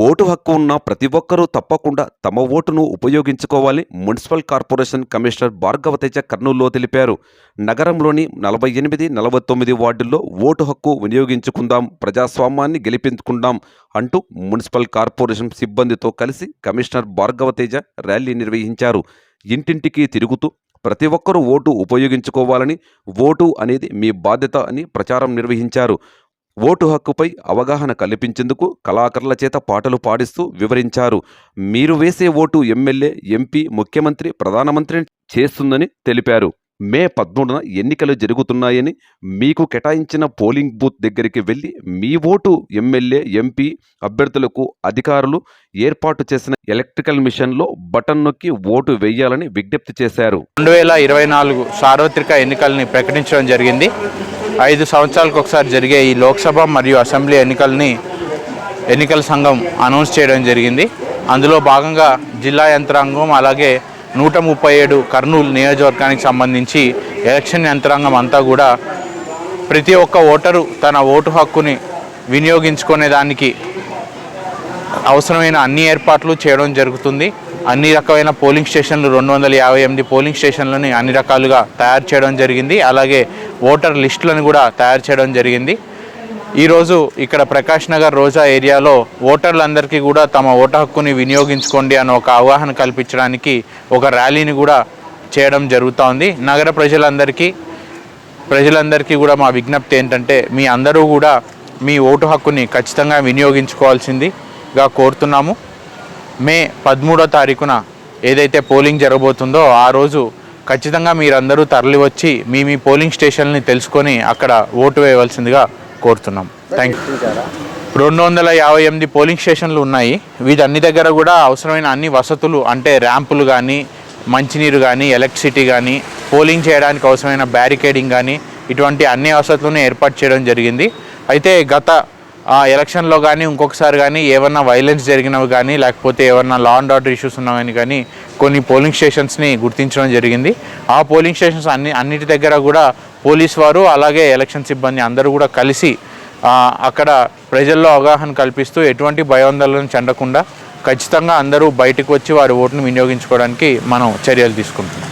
Vote హక్కు ఉన్న ప్రతి ఒక్కరూ తప్పకుండా తమ ఓటును ఉపయోగించుకోవాలి మున్సిపల్ కార్పొరేషన్ కమిషనర్ భార్గవతేజ కర్నూలులో తెలిపారు. నగరంలోని నలభై ఎనిమిది నలభై తొమ్మిది వార్డుల్లో ఓటు హక్కు వినియోగించుకుందాం ప్రజాస్వామ్యాన్ని గెలిపించుకుందాం అంటూ మున్సిపల్ కార్పొరేషన్ సిబ్బందితో కలిసి కమిషనర్ భార్గవతేజ ర్యాలీ నిర్వహించారు. ఇంటింటికి తిరుగుతూ ప్రతి ఒక్కరూ ఓటు ఉపయోగించుకోవాలని ఓటు అనేది మీ బాధ్యత అని ప్రచారం నిర్వహించారు. ఓటు హక్కుపై అవగాహన కల్పించేందుకు కళాకారుల చేత పాటలు పాడిస్తూ వివరించారు. మీరు వేసే ఓటు ఎమ్మెల్యే ఎంపీ ముఖ్యమంత్రి ప్రధానమంత్రిని చేస్తుందని తెలిపారు. మే పదమూడున ఎన్నికలు జరుగుతున్నాయని మీకు కేటాయించిన పోలింగ్ బూత్ దగ్గరికి వెళ్ళి మీ ఓటు ఎమ్మెల్యే ఎంపీ అభ్యర్థులకు అధికారులు ఏర్పాటు చేసిన ఎలక్ట్రికల్ మిషన్లో బటన్ నొక్కి ఓటు వేయాలని విజ్ఞప్తి చేశారు. రెండు వేల ఇరవై నాలుగు సార్వత్రిక ఎన్నికల్ని ప్రకటించడం జరిగింది. ఐదు సంవత్సరాలకు ఒకసారి జరిగే ఈ లోక్సభ మరియు అసెంబ్లీ ఎన్నికల్ని ఎన్నికల సంఘం అనౌన్స్ చేయడం జరిగింది. అందులో భాగంగా జిల్లా యంత్రాంగం అలాగే నూట ముప్పై ఏడు కర్నూలు నియోజకవర్గానికి సంబంధించి ఎలక్షన్ యంత్రాంగం అంతా కూడా ప్రతి ఒక్క ఓటరు తన ఓటు హక్కుని వినియోగించుకునే దానికి అవసరమైన అన్ని ఏర్పాట్లు చేయడం జరుగుతుంది. అన్ని రకమైన పోలింగ్ స్టేషన్లు రెండు వందల యాభై ఎనిమిది పోలింగ్ స్టేషన్లని అన్ని రకాలుగా తయారు చేయడం జరిగింది. అలాగే ఓటర్ లిస్టులను కూడా తయారు చేయడం జరిగింది. ఈరోజు ఇక్కడ ప్రకాష్ నగర్ రోజా ఏరియాలో ఓటర్లందరికీ కూడా తమ ఓటు హక్కుని వినియోగించుకోండి అని ఒక అవగాహన కల్పించడానికి ఒక ర్యాలీని కూడా చేయడం జరుగుతూ ఉంది. నగర ప్రజలందరికీ ప్రజలందరికీ కూడా మా విజ్ఞప్తి ఏంటంటే మీ అందరూ కూడా మీ ఓటు హక్కుని ఖచ్చితంగా వినియోగించుకోవాల్సిందిగా కోరుతున్నాము. మే పదమూడో తారీఖున ఏదైతే పోలింగ్ జరగబోతుందో ఆ రోజు ఖచ్చితంగా మీరందరూ తరలి వచ్చి మీ మీ పోలింగ్ స్టేషన్ని తెలుసుకొని అక్కడ ఓటు వేయవలసిందిగా కోరుతున్నాం. థ్యాంక్ యూ రెండు వందల యాభై ఎనిమిది పోలింగ్ స్టేషన్లు ఉన్నాయి. వీటన్ని దగ్గర కూడా అవసరమైన అన్ని వసతులు అంటే ర్యాంపులు కానీ మంచినీరు కానీ ఎలక్ట్రిసిటీ కానీ పోలింగ్ చేయడానికి అవసరమైన బ్యారికేడింగ్ కానీ ఇటువంటి అన్ని వసతులను ఏర్పాటు చేయడం జరిగింది. అయితే గత ఎలక్షన్లో కానీ ఇంకొకసారి కానీ ఏమన్నా వైలెన్స్ జరిగినవి కానీ లేకపోతే ఏమన్నా లా అండ్ ఆర్డర్ ఇష్యూస్ ఉన్నవని కానీ కొన్ని పోలింగ్ స్టేషన్స్ని గుర్తించడం జరిగింది. ఆ పోలింగ్ స్టేషన్స్ అన్ని అన్నిటి దగ్గర కూడా పోలీస్ వారు అలాగే ఎలక్షన్ సిబ్బంది అందరూ కూడా కలిసి అక్కడ ప్రజల్లో అవగాహన కల్పిస్తూ ఎటువంటి భయోందోళన చెందకుండా ఖచ్చితంగా అందరూ బయటకు వచ్చి వారి ఓటును వినియోగించుకోవడానికి మనం చర్యలు తీసుకుంటున్నాం.